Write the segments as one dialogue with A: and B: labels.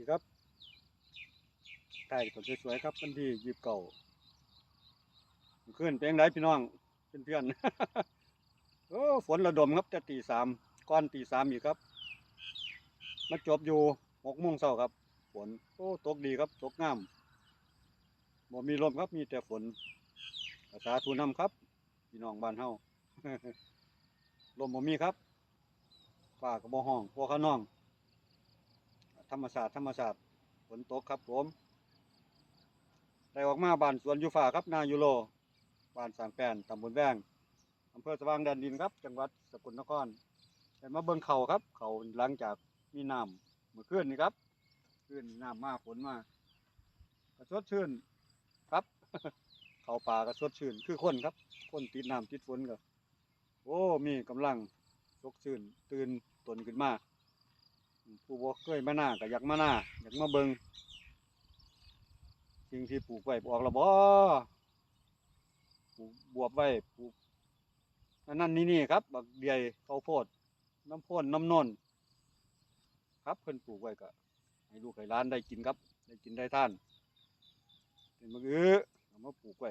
A: ดีครับถ่ายตัวสวยๆครับวันที่ยีิบเก่าขึ้นเป็นไงพี่น้องเพื่อนๆโอ้ฝนระดมครับจะตีสามก้อนตีสามอีกครับ มาจบอยู่หกโมงเช้าครับฝนโอ้ตกดีครับตกงามบ่มีลมครับมีแต่ฝนภาษาทูนำครับพี่น้องบ้านเฮาลมบ่มีครับฟ้าก็บ่ห้องพวกข้าน้อง ธรรมศาสตร์ธรรมศาสตร์ฝนตกครับผมได้ออกมาบ้านสวนยูฟ้าครับนายูโรบ้านสางแปนตำบลแวงอำเภอสว่างแดนดินครับ จังหวัดสกลนครแต่มาเบิ่งเขาครับ เขาหลังจากมีน้ำเมื่อคืนนี่ครับคืนน้ำมาฝนมาก็สดชื่นครับ เขาป่าก็สดชื่นคือคนครับ คนติดน้ำติดฝนก็โอ้มีกำลังสกชื่นตื่นตนขึ้นมา ผู้บ่เคยมาหน้าก็อยากมาหน้าอยากมาเบิงสิ่งที่ปลูกไว้ออกละบ่ปลูกบวบไว้ปลูกอันนั้นนี่นี่ครับบักเดียข้าวโพดน้ำพ่นน้ำนนครับเพิ่นปลูกไว้ก็ให้ลูกให้หลานได้กินครับ ได้กินได้ท่านเป็นมะอื้อเอามาปลูกไว้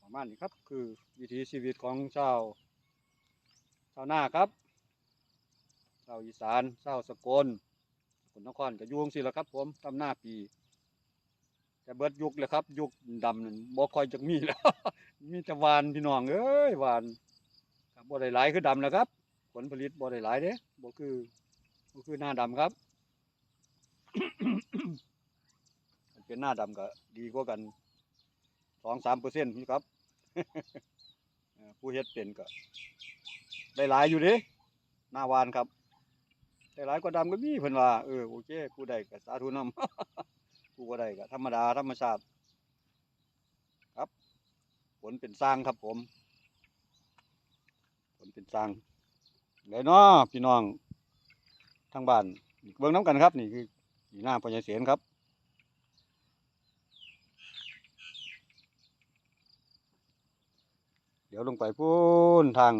A: ประมาณนี้ครับ คือวิถีชีวิตของชาวชาวนาครับ ชาวอีสานชาวสกลสกลนครก็อยุ่งสิละครับผมทำหน้าปี แต่เบิดยุคเลยครับ ยุคดำนั่นบ่ค่อยจะมีแล้ว มีแต่หวานพี่น้องเอ้ยหวานครับบ่ได้หลายคือดำแล้วครับ ผลผลิตบ่ได้หลายเด้บ่คือบ่คือหน้าดำครับเป็นหน้าดำก็ดีกว่ากันสองสามเปอร์เซ็นต์พี่ครับผู้เฮ็ดเป็นก็ได้หลายอยู่เด้หน้าวานครับ แต่หลายกว่าดำก็มีเพิ่นว่าเออโอเคกูได้ก็สาธุนำกูบ่ได้ก็ธรรมดาธรรมชาติครับผลเป็นสร้างครับผม ผลเป็นสร้างเลยเนาะพี่น้องทางบ้านเบิ่งน้ำกันครับ นี่คือหน้าพญาเสียนครับเดี๋ยวลงไปพูนทาง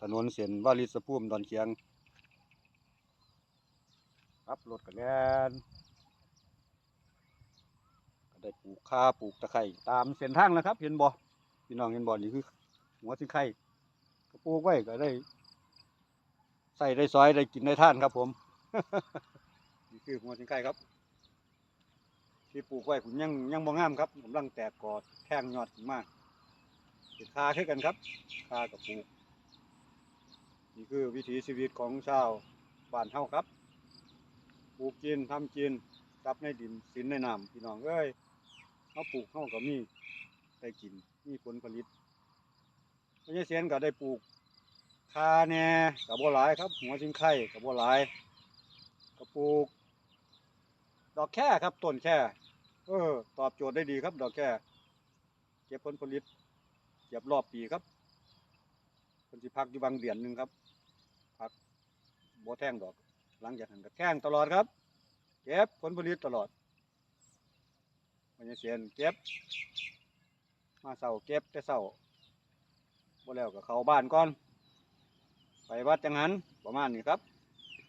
A: ถนนเส้นวาริสภูมิดอนเคียง ครับรถกันแล่นก็ได้ปลูกข้าปลูกตะไคร่ตามเส้นทางแล้วครับ เห็นบ่พี่น้องเห็นบ่นี่คือ หัวสิงไข่ก็ปลูกไว้ก็ได้ใส่ได้ซอยได้กินได้ท่านครับผมนี่คือหัวสิงไข่ครับ ที่ปลูกไว้ผมยังยังบ่งามครับกำลังแตกกอดแท่งยอดมากเป็นคาคือกันครับคากับปลูกนี่คือวิถีชีวิตของชาวบ้านเฮาครับ ปลูกกินทำกินจับในดินสินในน้ำพี่น้องเอ้ยเขาปลูกเขาก็มีได้กินมีผลผลิตพญาเสียนก็ได้ปลูกคาแหน่กับบัวหลายครับ หัวชิงไข่กับบัวหลายก็ปลูก ดอกแค่ครับต้นแค่เออ ตอบโจทย์ได้ดีครับ ดอกแค่เก็บผลผลิตเก็บรอบปีครับคนที่พักอยู่บางเดือนหนึ่งครับพักบัวแท่งดอก หลังจากนั้นก็แข้งตลอดครับ เก็บผลผลิตตลอดมันจะเสียนเก็บ มาเสาเก็บแต่เสาบ่แล้วก็เข้าบ้านก่อน ไปวัดจังหันประมาณนี้ครับ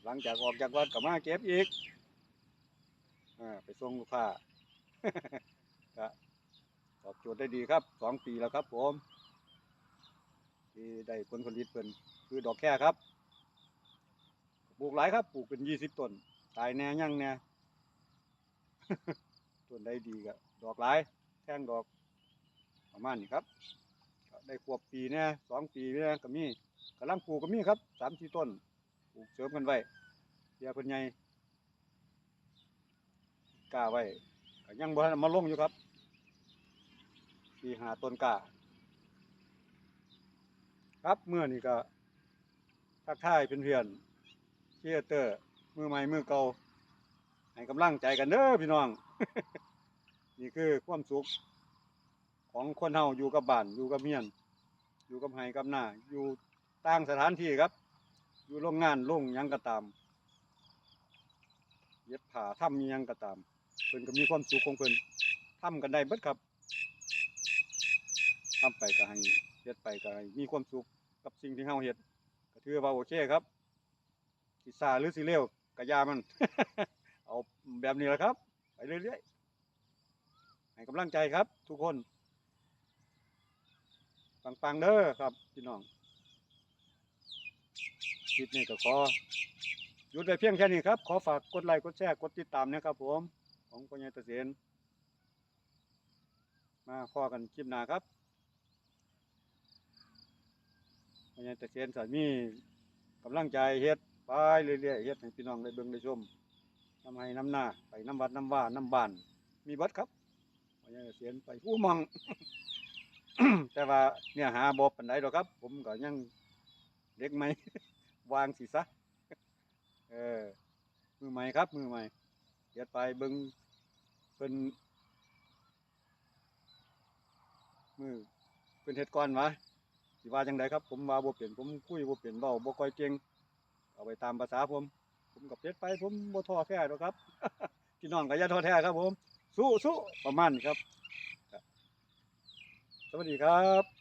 A: หลังจากออกจากวัดก็มาเก็บอีกอาไปส่งลูกค้าก็ตอบโจทย์ได้ดีครับสองปีแล้วครับผมที่ได้ผลผลิตเป็นคือดอกแค่ครับ ลูกหลายครับ ปลูกเป็นยี่สิบต้น ตายแน่ยั่งแน่ต้นได้ดีก็ดอกหลาย แท่งดอกประมาณนี้ครับ ได้ขวบปีเนี่ยสองปีเนี่ยก็มีกำลังปลูกก็มีครับสามสี่ต้น ปลูกเสริมกันไว้เสียเพิ่นใหญ่กล้าไว้ก็ยังบ่ทันเอามาลงอยู่ครับสี่หาต้นกล้าครับเมื่อนี้ก็ทักทายเพื่อน เชียเตอร์มือใหม่มือเก่าให้กำลังใจกันเด้อพี่น้อง นี่คือความสุข ของคนเฮาอยู่กับบ้านอยู่กับเมียน อยู่กับไห้กับหน้าอยู่ต่างสถานที่ครับ อยู่โรงงานโรงยังก็ตาม เย็บผ้าทำยังก็ตามเพิ่นก็มีความสุขของเพิ่นทำกันได้เบิดครับทำไปก็ให้เฮ็ดไปก็ให้มีความสุขกับสิ่งที่เฮาเฮ็ดก็ถือว่าโอเคครับ สิซาหรือสิเร็วกระยามัน เอาแบบนี้แหละครับ ไปเรื่อยๆให้กำลังใจครับ ทุกคน ปังๆเด้อครับพี่น้องคลิปนี้ก็ขอหยุดไปเพียงแค่นี้ครับ ขอฝากกดไลค์กดแชร์กดติดตามนะครับผมของปัญญาเกษตรมาพอกันคลิปหน้าครับปัญญาเกษตรสัมีกำลังใจเฮ็ด ไปเรื่อยๆเฮ็ดให้พี่น้องได้เบิ่งได้ชมน้ำให้น้ำหน้าไปน้ำวัดน้ำว่าน้ำบ้าน มีบัดครับปัญญาเกษตรไปผู้มอง แต่ว่าเนี่ยหาบอปันไดหรอกครับ ผมก็ยังเล็กไหม วางสิซะเออมือใหม่ครับ มือใหม่เดี๋ยวไปเบิงเป็นมือเป็นเฮ็ดก่อนวะสิว่าจังไดครับ ผมว่าบ่เปลี่ยนผมคุยบ่เปลี่ยนเว้าบ่ค่อยเก่ง เอาไปตามภาษาผม ผมกับเพชรไปผมบ่ทอแท้หรอกครับพี่น้องก็อย่าทอแท้ครับผม สู้สู้ประมาณนี้ครับ สวัสดีครับ